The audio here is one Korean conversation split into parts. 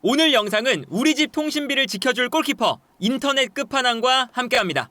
오늘 영상은 우리 집 통신비를 지켜줄 골키퍼 인터넷 끝판왕과 함께합니다.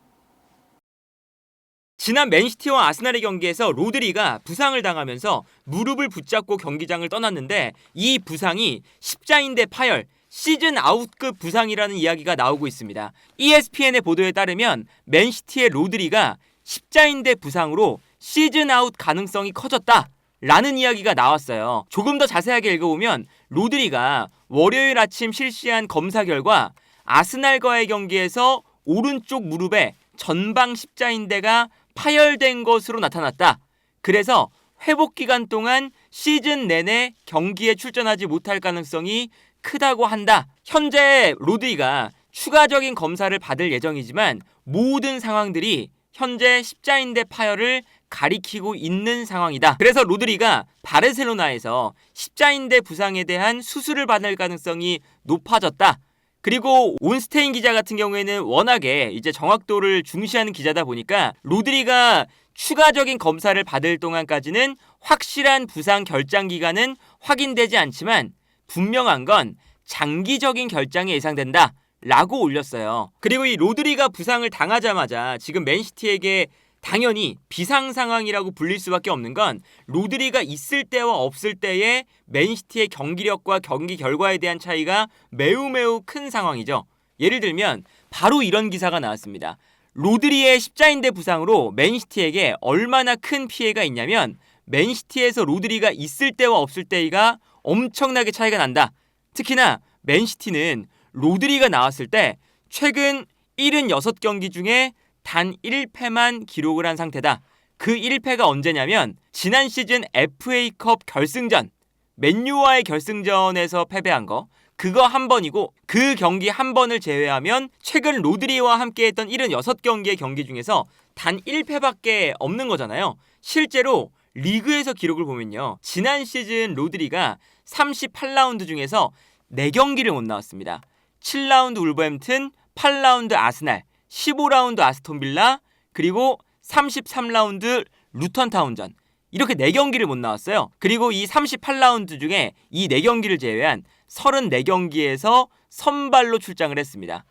지난 맨시티와 아스날의 경기에서 로드리가 부상을 당하면서 무릎을 붙잡고 경기장을 떠났는데 이 부상이 십자인대 파열, 시즌 아웃급 부상이라는 이야기가 나오고 있습니다. ESPN의 보도에 따르면 맨시티의 로드리가 십자인대 부상으로 시즌 아웃 가능성이 커졌다. 라는 이야기가 나왔어요. 조금 더 자세하게 읽어보면 로드리가 월요일 아침 실시한 검사 결과 아스날과의 경기에서 오른쪽 무릎에 전방 십자인대가 파열된 것으로 나타났다. 그래서 회복 기간 동안 시즌 내내 경기에 출전하지 못할 가능성이 크다고 한다. 현재 로드리가 추가적인 검사를 받을 예정이지만 모든 상황들이 현재 십자인대 파열을 가리키고 있는 상황이다. 그래서 로드리가 바르셀로나에서 십자인대 부상에 대한 수술을 받을 가능성이 높아졌다. 그리고 온스테인 기자 같은 경우에는 워낙에 이제 정확도를 중시하는 기자다 보니까 로드리가 추가적인 검사를 받을 동안까지는 확실한 부상 결장 기간은 확인되지 않지만 분명한 건 장기적인 결장이 예상된다. 라고 올렸어요. 그리고 이 로드리가 부상을 당하자마자 지금 맨시티에게 당연히 비상 상황이라고 불릴 수밖에 없는 건 로드리가 있을 때와 없을 때의 맨시티의 경기력과 경기 결과에 대한 차이가 매우 매우 큰 상황이죠. 예를 들면 바로 이런 기사가 나왔습니다. 로드리의 십자인대 부상으로 맨시티에게 얼마나 큰 피해가 있냐면 맨시티에서 로드리가 있을 때와 없을 때가 엄청나게 차이가 난다. 특히나 맨시티는 로드리가 나왔을 때 최근 76경기 중에 단 1패만 기록을 한 상태다. 그 1패가 언제냐면 지난 시즌 FA컵 결승전 맨유와의 결승전에서 패배한 거 그거 한 번이고 그 경기 한 번을 제외하면 최근 로드리와 함께했던 76경기의 경기 중에서 단 1패밖에 없는 거잖아요. 실제로 리그에서 기록을 보면요. 지난 시즌 로드리가 38라운드 중에서 4경기를 못 나왔습니다. 7라운드 울버햄튼, 8라운드 아스날, 15라운드 아스톤빌라, 그리고 33라운드 루턴 타운전. 이렇게 4경기를 못 나왔어요. 그리고 이 38라운드 중에 이 4경기를 제외한 34경기에서 선발로 출장을 했습니다.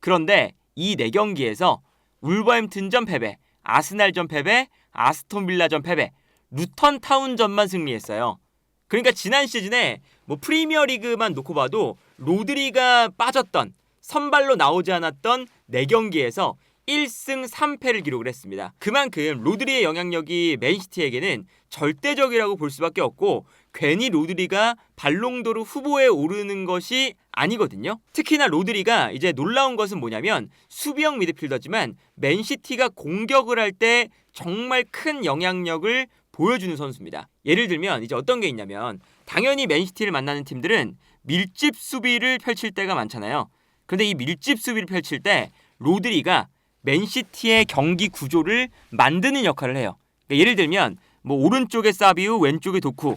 그런데 이 4경기에서 울버햄튼전 패배, 아스날전 패배, 아스톤빌라전 패배, 루턴 타운전만 승리했어요. 그러니까 지난 시즌에 뭐 프리미어리그만 놓고 봐도 로드리가 빠졌던 선발로 나오지 않았던 4경기에서 1승 3패를 기록을 했습니다. 그만큼 로드리의 영향력이 맨시티에게는 절대적이라고 볼 수밖에 없고 괜히 로드리가 발롱도르 후보에 오르는 것이 아니거든요. 특히나 로드리가 이제 놀라운 것은 뭐냐면 수비형 미드필더지만 맨시티가 공격을 할 때 정말 큰 영향력을 보여주는 선수입니다. 예를 들면 이제 어떤 게 있냐면 당연히 맨시티를 만나는 팀들은 밀집 수비를 펼칠 때가 많잖아요. 그런데 이 밀집 수비를 펼칠 때 로드리가 맨시티의 경기 구조를 만드는 역할을 해요. 그러니까 예를 들면 뭐 오른쪽에 사비우, 왼쪽에 도쿠,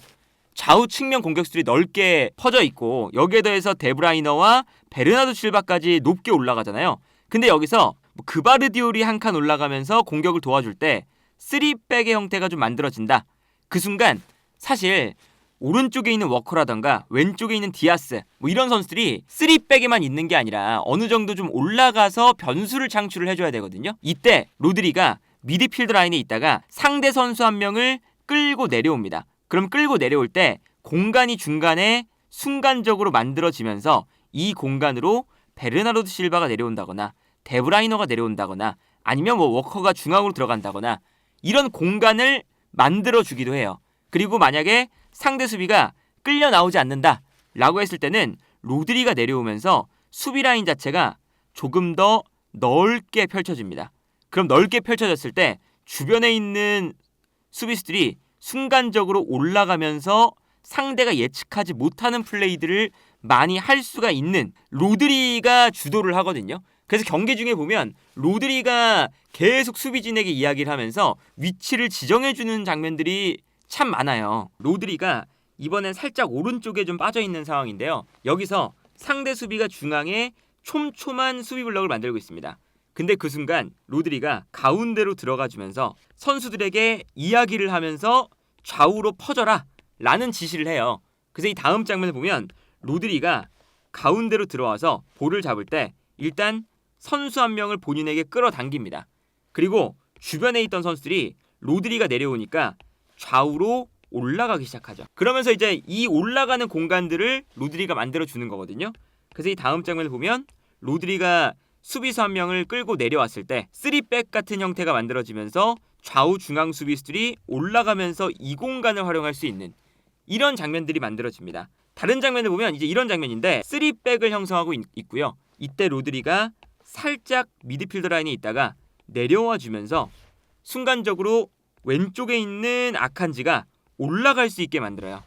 좌우 측면 공격수들이 넓게 퍼져 있고 여기에 더해서 데브라이너와 베르나도 실바까지 높게 올라가잖아요. 근데 여기서 뭐 그바르디올이 한 칸 올라가면서 공격을 도와줄 때 3백의 형태가 좀 만들어진다. 그 순간 사실 오른쪽에 있는 워커라던가 왼쪽에 있는 디아스 뭐 이런 선수들이 3백에만 있는 게 아니라 어느 정도 좀 올라가서 변수를 창출을 해줘야 되거든요. 이때 로드리가 미드필드 라인에 있다가 상대 선수 한 명을 끌고 내려옵니다. 그럼 끌고 내려올 때 공간이 중간에 순간적으로 만들어지면서 이 공간으로 베르나르도 실바가 내려온다거나 데브라이너가 내려온다거나 아니면 뭐 워커가 중앙으로 들어간다거나 이런 공간을 만들어 주기도 해요. 그리고 만약에 상대 수비가 끌려 나오지 않는다 라고 했을 때는 로드리가 내려오면서 수비 라인 자체가 조금 더 넓게 펼쳐집니다. 그럼 넓게 펼쳐졌을 때 주변에 있는 수비수들이 순간적으로 올라가면서 상대가 예측하지 못하는 플레이들을 많이 할 수가 있는 로드리가 주도를 하거든요. 그래서 경기 중에 보면 로드리가 계속 수비진에게 이야기를 하면서 위치를 지정해주는 장면들이 참 많아요. 로드리가 이번엔 살짝 오른쪽에 좀 빠져 있는 상황인데요. 여기서 상대 수비가 중앙에 촘촘한 수비 블럭을 만들고 있습니다. 근데 그 순간 로드리가 가운데로 들어가 주면서 선수들에게 이야기를 하면서 좌우로 퍼져라 라는 지시를 해요. 그래서 이 다음 장면을 보면 로드리가 가운데로 들어와서 볼을 잡을 때 일단 선수 한 명을 본인에게 끌어당깁니다. 그리고 주변에 있던 선수들이 로드리가 내려오니까 좌우로 올라가기 시작하죠. 그러면서 이제 이 올라가는 공간들을 로드리가 만들어 주는 거거든요. 그래서 이 다음 장면을 보면 로드리가 수비수 한 명을 끌고 내려왔을 때 3백 같은 형태가 만들어지면서 좌우 중앙 수비수들이 올라가면서 이 공간을 활용할 수 있는 이런 장면들이 만들어집니다. 다른 장면을 보면 이제 이런 장면인데 3백을 형성하고 있, 있고요. 이때 로드리가 살짝 미드필더 라인에 있다가 내려와 주면서 순간적으로 왼쪽에 있는 아칸지가 올라갈 수 있게 만들어요.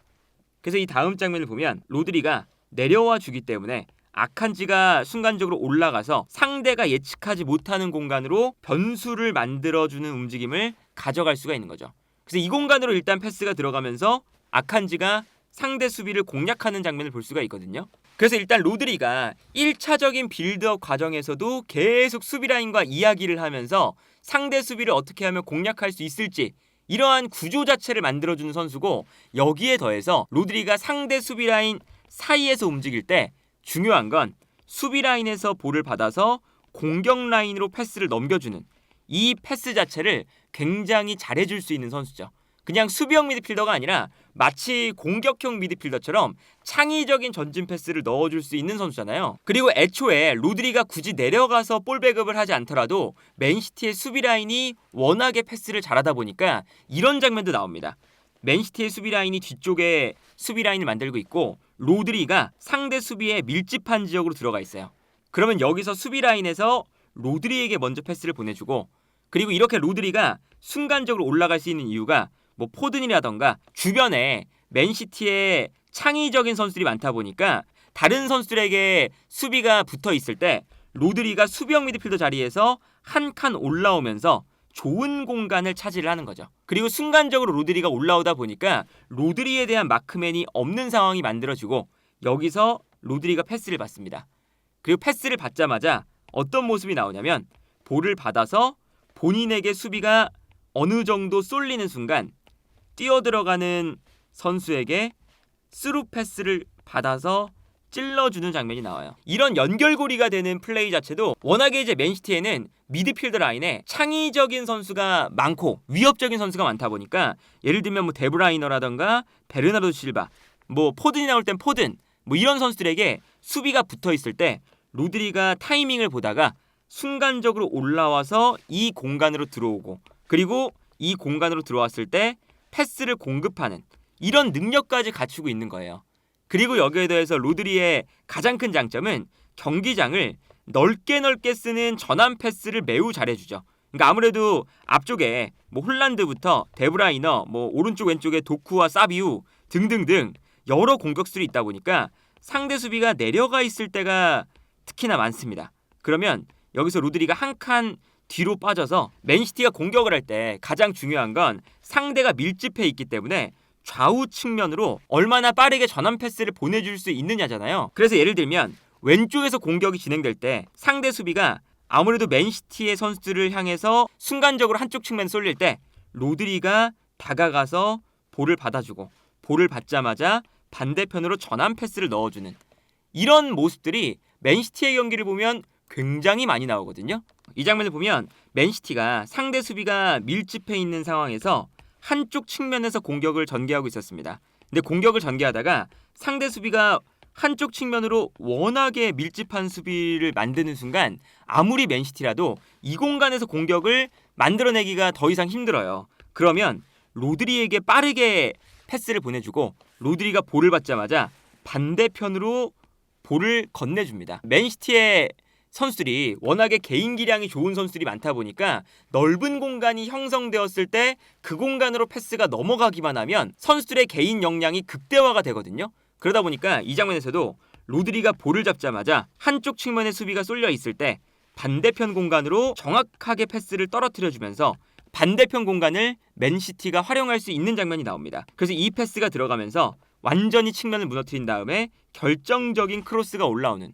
그래서 이 다음 장면을 보면 로드리가 내려와 주기 때문에 아칸지가 순간적으로 올라가서 상대가 예측하지 못하는 공간으로 변수를 만들어주는 움직임을 가져갈 수가 있는 거죠. 그래서 이 공간으로 일단 패스가 들어가면서 아칸지가 상대 수비를 공략하는 장면을 볼 수가 있거든요. 그래서 일단 로드리가 1차적인 빌드업 과정에서도 계속 수비 라인과 이야기를 하면서 상대 수비를 어떻게 하면 공략할 수 있을지 이러한 구조 자체를 만들어주는 선수고 여기에 더해서 로드리가 상대 수비 라인 사이에서 움직일 때 중요한 건 수비 라인에서 볼을 받아서 공격 라인으로 패스를 넘겨주는 이 패스 자체를 굉장히 잘해줄 수 있는 선수죠. 그냥 수비형 미드필더가 아니라 마치 공격형 미드필더처럼 창의적인 전진 패스를 넣어줄 수 있는 선수잖아요. 그리고 애초에 로드리가 굳이 내려가서 볼 배급을 하지 않더라도 맨시티의 수비 라인이 워낙에 패스를 잘하다 보니까 이런 장면도 나옵니다. 맨시티의 수비 라인이 뒤쪽에 수비 라인을 만들고 있고 로드리가 상대 수비에 밀집한 지역으로 들어가 있어요. 그러면 여기서 수비 라인에서 로드리에게 먼저 패스를 보내주고 그리고 이렇게 로드리가 순간적으로 올라갈 수 있는 이유가 뭐 포든이라던가 주변에 맨시티에 창의적인 선수들이 많다 보니까 다른 선수들에게 수비가 붙어 있을 때 로드리가 수비형 미드필더 자리에서 한 칸 올라오면서 좋은 공간을 차지를 하는 거죠. 그리고 순간적으로 로드리가 올라오다 보니까 로드리에 대한 마크맨이 없는 상황이 만들어지고 여기서 로드리가 패스를 받습니다. 그리고 패스를 받자마자 어떤 모습이 나오냐면 볼을 받아서 본인에게 수비가 어느 정도 쏠리는 순간 뛰어 들어가는 선수에게 스루 패스를 받아서 찔러주는 장면이 나와요. 이런 연결고리가 되는 플레이 자체도 워낙에 이제 맨시티에는 미드필더 라인에 창의적인 선수가 많고 위협적인 선수가 많다 보니까 예를 들면 뭐 데브라이너라던가 베르나르도 실바, 뭐 포든이 나올 땐 포든, 뭐 이런 선수들에게 수비가 붙어 있을 때 로드리가 타이밍을 보다가 순간적으로 올라와서 이 공간으로 들어오고 그리고 이 공간으로 들어왔을 때 패스를 공급하는 이런 능력까지 갖추고 있는 거예요. 그리고 여기에 더해서 로드리의 가장 큰 장점은 경기장을 넓게 넓게 쓰는 전환 패스를 매우 잘해주죠. 그러니까 아무래도 앞쪽에 뭐 홀란드부터 데브라이너, 뭐 오른쪽 왼쪽에 도쿠와 사비우 등등등 여러 공격수들이 있다 보니까 상대 수비가 내려가 있을 때가 특히나 많습니다. 그러면 여기서 로드리가 한 칸 뒤로 빠져서 맨시티가 공격을 할 때 가장 중요한 건 상대가 밀집해 있기 때문에 좌우 측면으로 얼마나 빠르게 전환 패스를 보내줄 수 있느냐잖아요. 그래서 예를 들면 왼쪽에서 공격이 진행될 때 상대 수비가 아무래도 맨시티의 선수들을 향해서 순간적으로 한쪽 측면 쏠릴 때 로드리가 다가가서 볼을 받아주고 볼을 받자마자 반대편으로 전환 패스를 넣어주는 이런 모습들이 맨시티의 경기를 보면 굉장히 많이 나오거든요. 이 장면을 보면 맨시티가 상대 수비가 밀집해 있는 상황에서 한쪽 측면에서 공격을 전개하고 있었습니다. 근데 공격을 전개하다가 상대 수비가 한쪽 측면으로 워낙에 밀집한 수비를 만드는 순간 아무리 맨시티라도 이 공간에서 공격을 만들어내기가 더 이상 힘들어요. 그러면 로드리에게 빠르게 패스를 보내주고 로드리가 볼을 받자마자 반대편으로 볼을 건네줍니다. 맨시티의 선수들이 워낙에 개인 기량이 좋은 선수들이 많다 보니까 넓은 공간이 형성되었을 때 그 공간으로 패스가 넘어가기만 하면 선수들의 개인 역량이 극대화가 되거든요. 그러다 보니까 이 장면에서도 로드리가 볼을 잡자마자 한쪽 측면의 수비가 쏠려 있을 때 반대편 공간으로 정확하게 패스를 떨어뜨려 주면서 반대편 공간을 맨시티가 활용할 수 있는 장면이 나옵니다. 그래서 이 패스가 들어가면서 완전히 측면을 무너뜨린 다음에 결정적인 크로스가 올라오는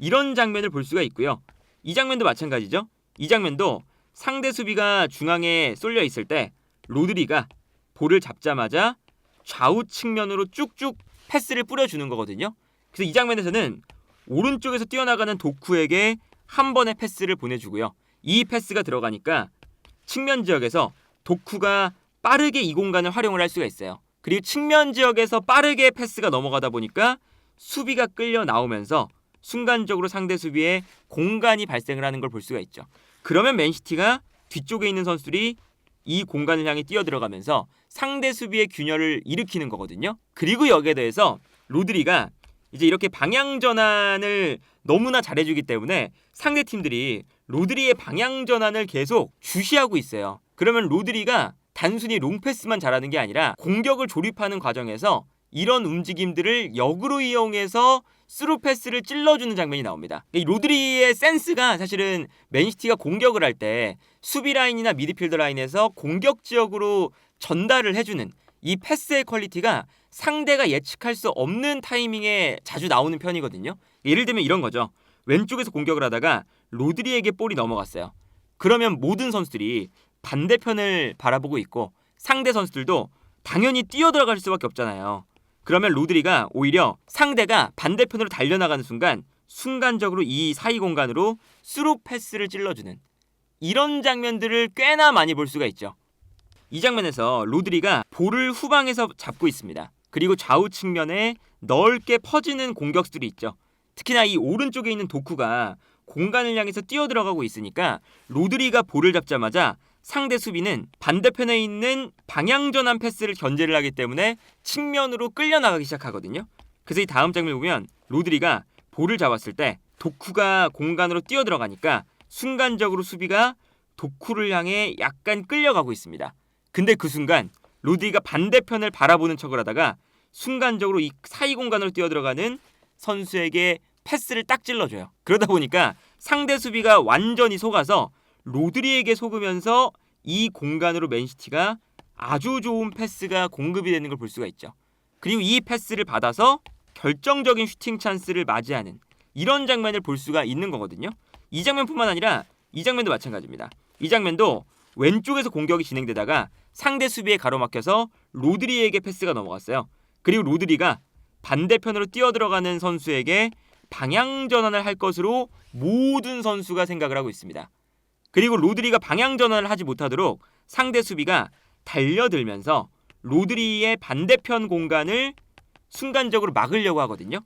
이런 장면을 볼 수가 있고요. 이 장면도 마찬가지죠. 이 장면도 상대 수비가 중앙에 쏠려 있을 때 로드리가 볼을 잡자마자 좌우 측면으로 쭉쭉 패스를 뿌려주는 거거든요. 그래서 이 장면에서는 오른쪽에서 뛰어나가는 도쿠에게 한 번의 패스를 보내주고요. 이 패스가 들어가니까 측면 지역에서 도쿠가 빠르게 이 공간을 활용을 할 수가 있어요. 그리고 측면 지역에서 빠르게 패스가 넘어가다 보니까 수비가 끌려 나오면서 순간적으로 상대 수비에 공간이 발생을 하는 걸 볼 수가 있죠. 그러면 맨시티가 뒤쪽에 있는 선수들이 이 공간을 향해 뛰어 들어가면서 상대 수비의 균열을 일으키는 거거든요. 그리고 여기에 대해서 로드리가 이제 이렇게 방향 전환을 너무나 잘해주기 때문에 상대 팀들이 로드리의 방향 전환을 계속 주시하고 있어요. 그러면 로드리가 단순히 롱패스만 잘하는 게 아니라 공격을 조립하는 과정에서 이런 움직임들을 역으로 이용해서 스루 패스를 찔러주는 장면이 나옵니다. 이 로드리의 센스가 사실은 맨시티가 공격을 할 때 수비 라인이나 미드필더 라인에서 공격 지역으로 전달을 해주는 이 패스의 퀄리티가 상대가 예측할 수 없는 타이밍에 자주 나오는 편이거든요. 예를 들면 이런 거죠. 왼쪽에서 공격을 하다가 로드리에게 볼이 넘어갔어요. 그러면 모든 선수들이 반대편을 바라보고 있고 상대 선수들도 당연히 뛰어 들어갈 수밖에 없잖아요. 그러면 로드리가 오히려 상대가 반대편으로 달려나가는 순간 순간적으로 이 사이 공간으로 스루 패스를 찔러주는 이런 장면들을 꽤나 많이 볼 수가 있죠. 이 장면에서 로드리가 볼을 후방에서 잡고 있습니다. 그리고 좌우 측면에 넓게 퍼지는 공격수들이 있죠. 특히나 이 오른쪽에 있는 도쿠가 공간을 향해서 뛰어 들어가고 있으니까 로드리가 볼을 잡자마자 상대 수비는 반대편에 있는 방향 전환 패스를 견제를 하기 때문에 측면으로 끌려 나가기 시작하거든요. 그래서 이 다음 장면을 보면 로드리가 볼을 잡았을 때 도쿠가 공간으로 뛰어 들어가니까 순간적으로 수비가 도쿠를 향해 약간 끌려가고 있습니다. 근데 그 순간 로드리가 반대편을 바라보는 척을 하다가 순간적으로 이 사이 공간으로 뛰어 들어가는 선수에게 패스를 딱 찔러줘요. 그러다 보니까 상대 수비가 완전히 속아서 로드리에게 속으면서 이 공간으로 맨시티가 아주 좋은 패스가 공급이 되는 걸 볼 수가 있죠. 그리고 이 패스를 받아서 결정적인 슈팅 찬스를 맞이하는 이런 장면을 볼 수가 있는 거거든요. 이 장면뿐만 아니라 이 장면도 마찬가지입니다. 이 장면도 왼쪽에서 공격이 진행되다가 상대 수비에 가로막혀서 로드리에게 패스가 넘어갔어요. 그리고 로드리가 반대편으로 뛰어 들어가는 선수에게 방향 전환을 할 것으로 모든 선수가 생각을 하고 있습니다. 그리고 로드리가 방향 전환을 하지 못하도록 상대 수비가 달려들면서 로드리의 반대편 공간을 순간적으로 막으려고 하거든요.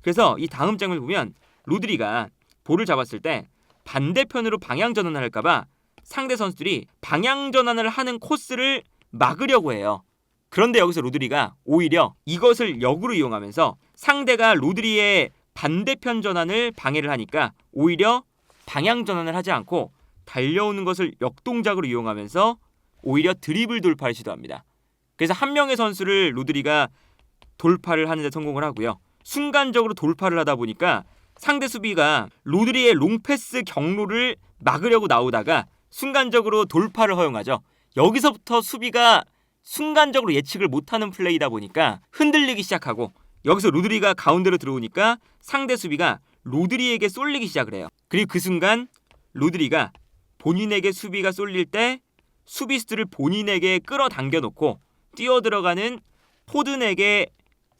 그래서 이 다음 장면을 보면 로드리가 볼을 잡았을 때 반대편으로 방향 전환을 할까봐 상대 선수들이 방향 전환을 하는 코스를 막으려고 해요. 그런데 여기서 로드리가 오히려 이것을 역으로 이용하면서 상대가 로드리의 반대편 전환을 방해를 하니까 오히려 방향 전환을 하지 않고 달려오는 것을 역동작으로 이용하면서 오히려 드리블 돌파를 시도합니다. 그래서 한 명의 선수를 로드리가 돌파를 하는 데 성공을 하고요. 순간적으로 돌파를 하다 보니까 상대 수비가 로드리의 롱패스 경로를 막으려고 나오다가 순간적으로 돌파를 허용하죠. 여기서부터 수비가 순간적으로 예측을 못하는 플레이다 보니까 흔들리기 시작하고 여기서 로드리가 가운데로 들어오니까 상대 수비가 로드리에게 쏠리기 시작을 해요. 그리고 그 순간 로드리가 본인에게 수비가 쏠릴 때 수비수들을 본인에게 끌어당겨 놓고 뛰어 들어가는 포든에게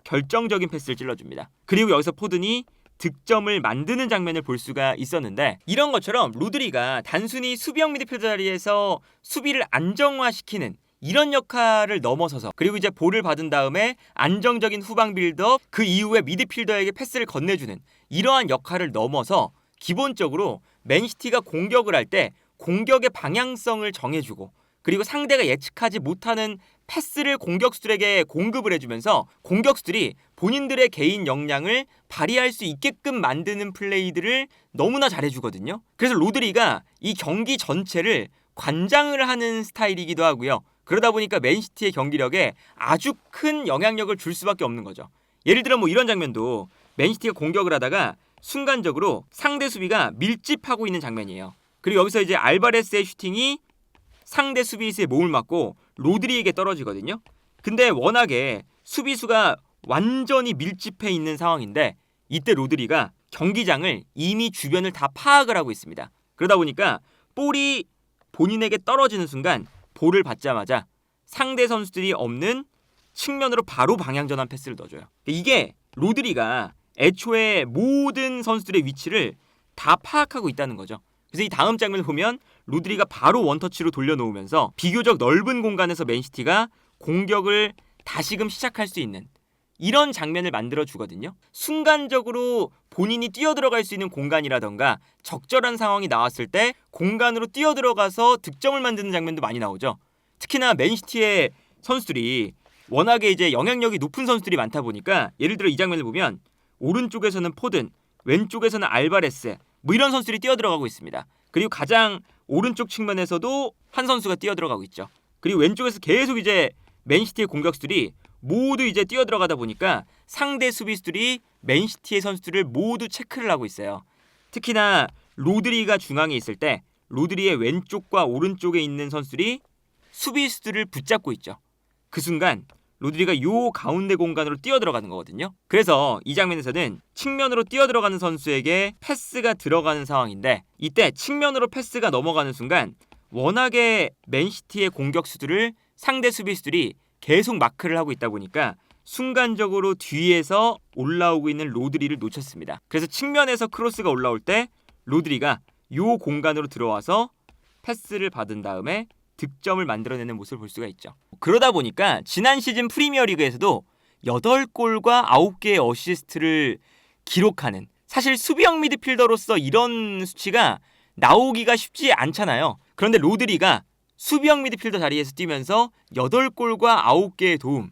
결정적인 패스를 찔러줍니다. 그리고 여기서 포든이 득점을 만드는 장면을 볼 수가 있었는데 이런 것처럼 로드리가 단순히 수비형 미드필더 자리에서 수비를 안정화시키는 이런 역할을 넘어서서 그리고 이제 볼을 받은 다음에 안정적인 후방 빌드업 그 이후에 미드필더에게 패스를 건네주는 이러한 역할을 넘어서 기본적으로 맨시티가 공격을 할 때 공격의 방향성을 정해주고 그리고 상대가 예측하지 못하는 패스를 공격수들에게 공급을 해주면서 공격수들이 본인들의 개인 역량을 발휘할 수 있게끔 만드는 플레이들을 너무나 잘해주거든요. 그래서 로드리가 이 경기 전체를 관장을 하는 스타일이기도 하고요. 그러다 보니까 맨시티의 경기력에 아주 큰 영향력을 줄 수밖에 없는 거죠. 예를 들어 뭐 이런 장면도 맨시티가 공격을 하다가 순간적으로 상대 수비가 밀집하고 있는 장면이에요. 그리고 여기서 이제 알바레스의 슈팅이 상대 수비수의 몸을 맞고 로드리에게 떨어지거든요. 근데 워낙에 수비수가 완전히 밀집해 있는 상황인데 이때 로드리가 경기장을 이미 주변을 다 파악을 하고 있습니다. 그러다 보니까 볼이 본인에게 떨어지는 순간 볼을 받자마자 상대 선수들이 없는 측면으로 바로 방향 전환 패스를 넣어줘요. 이게 로드리가 애초에 모든 선수들의 위치를 다 파악하고 있다는 거죠. 그래서 이 다음 장면을 보면 로드리가 바로 원터치로 돌려놓으면서 비교적 넓은 공간에서 맨시티가 공격을 다시금 시작할 수 있는 이런 장면을 만들어 주거든요. 순간적으로 본인이 뛰어들어갈 수 있는 공간이라던가 적절한 상황이 나왔을 때 공간으로 뛰어들어가서 득점을 만드는 장면도 많이 나오죠. 특히나 맨시티의 선수들이 워낙에 이제 영향력이 높은 선수들이 많다 보니까 예를 들어 이 장면을 보면 오른쪽에서는 포든, 왼쪽에서는 알바레스 뭐 이런 선수들이 뛰어들어가고 있습니다. 그리고 가장 오른쪽 측면에서도 한 선수가 뛰어들어가고 있죠. 그리고 왼쪽에서 계속 이제 맨시티의 공격수들이 모두 이제 뛰어들어가다 보니까 상대 수비수들이 맨시티의 선수들을 모두 체크를 하고 있어요. 특히나 로드리가 중앙에 있을 때 로드리의 왼쪽과 오른쪽에 있는 선수들이 수비수들을 붙잡고 있죠. 그 순간 로드리가 요 가운데 공간으로 뛰어들어가는 거거든요. 그래서 이 장면에서는 측면으로 뛰어들어가는 선수에게 패스가 들어가는 상황인데 이때 측면으로 패스가 넘어가는 순간 워낙에 맨시티의 공격수들을 상대 수비수들이 계속 마크를 하고 있다 보니까 순간적으로 뒤에서 올라오고 있는 로드리를 놓쳤습니다. 그래서 측면에서 크로스가 올라올 때 로드리가 요 공간으로 들어와서 패스를 받은 다음에 득점을 만들어내는 모습을 볼 수가 있죠. 그러다 보니까 지난 시즌 프리미어리그에서도 8골과 9개의 어시스트를 기록하는 사실 수비형 미드필더로서 이런 수치가 나오기가 쉽지 않잖아요. 그런데 로드리가 수비형 미드필더 자리에서 뛰면서 8골과 9개의 도움,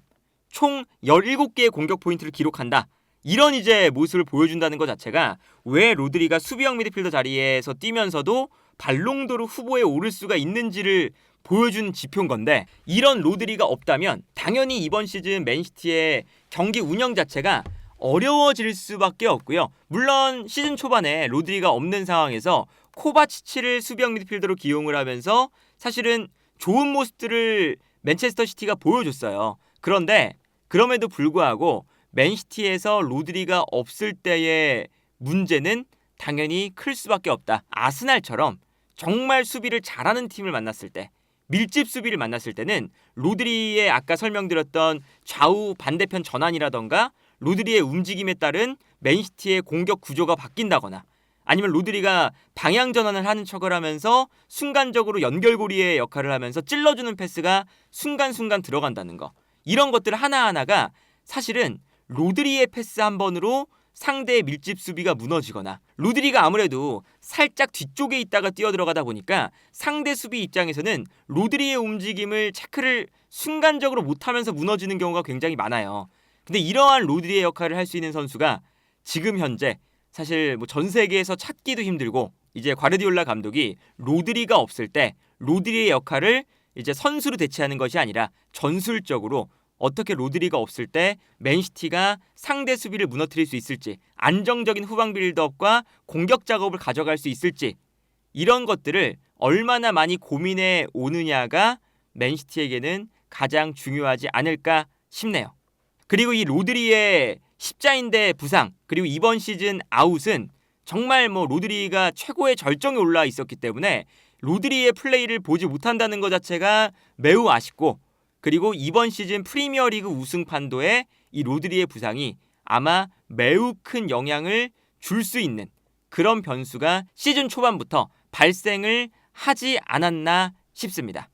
총 17개의 공격 포인트를 기록한다. 이런 이제 모습을 보여준다는 것 자체가 왜 로드리가 수비형 미드필더 자리에서 뛰면서도 발롱도르 후보에 오를 수가 있는지를 보여준 지표인 건데 이런 로드리가 없다면 당연히 이번 시즌 맨시티의 경기 운영 자체가 어려워질 수밖에 없고요. 물론 시즌 초반에 로드리가 없는 상황에서 코바치치를 수비형 미드필더로 기용을 하면서 사실은 좋은 모습들을 맨체스터 시티가 보여줬어요. 그런데 그럼에도 불구하고 맨시티에서 로드리가 없을 때의 문제는 당연히 클 수밖에 없다. 아스날처럼 정말 수비를 잘하는 팀을 만났을 때 밀집 수비를 만났을 때는 로드리의 아까 설명드렸던 좌우 반대편 전환이라던가 로드리의 움직임에 따른 맨시티의 공격 구조가 바뀐다거나 아니면 로드리가 방향 전환을 하는 척을 하면서 순간적으로 연결고리의 역할을 하면서 찔러주는 패스가 순간순간 들어간다는 거. 이런 것들 하나하나가 사실은 로드리의 패스 한 번으로 상대의 밀집 수비가 무너지거나 로드리가 아무래도 살짝 뒤쪽에 있다가 뛰어들어가다 보니까 상대 수비 입장에서는 로드리의 움직임을 체크를 순간적으로 못하면서 무너지는 경우가 굉장히 많아요. 근데 이러한 로드리의 역할을 할 수 있는 선수가 지금 현재 사실 뭐 전 세계에서 찾기도 힘들고 이제 과르디올라 감독이 로드리가 없을 때 로드리의 역할을 이제 선수로 대체하는 것이 아니라 전술적으로 어떻게 로드리가 없을 때 맨시티가 상대 수비를 무너뜨릴 수 있을지 안정적인 후방 빌드업과 공격 작업을 가져갈 수 있을지 이런 것들을 얼마나 많이 고민해 오느냐가 맨시티에게는 가장 중요하지 않을까 싶네요. 그리고 이 로드리의 십자인대 부상 그리고 이번 시즌 아웃은 정말 뭐 로드리가 최고의 절정에 올라 있었기 때문에 로드리의 플레이를 보지 못한다는 것 자체가 매우 아쉽고 그리고 이번 시즌 프리미어리그 우승 판도에 이 로드리의 부상이 아마 매우 큰 영향을 줄 수 있는 그런 변수가 시즌 초반부터 발생을 하지 않았나 싶습니다.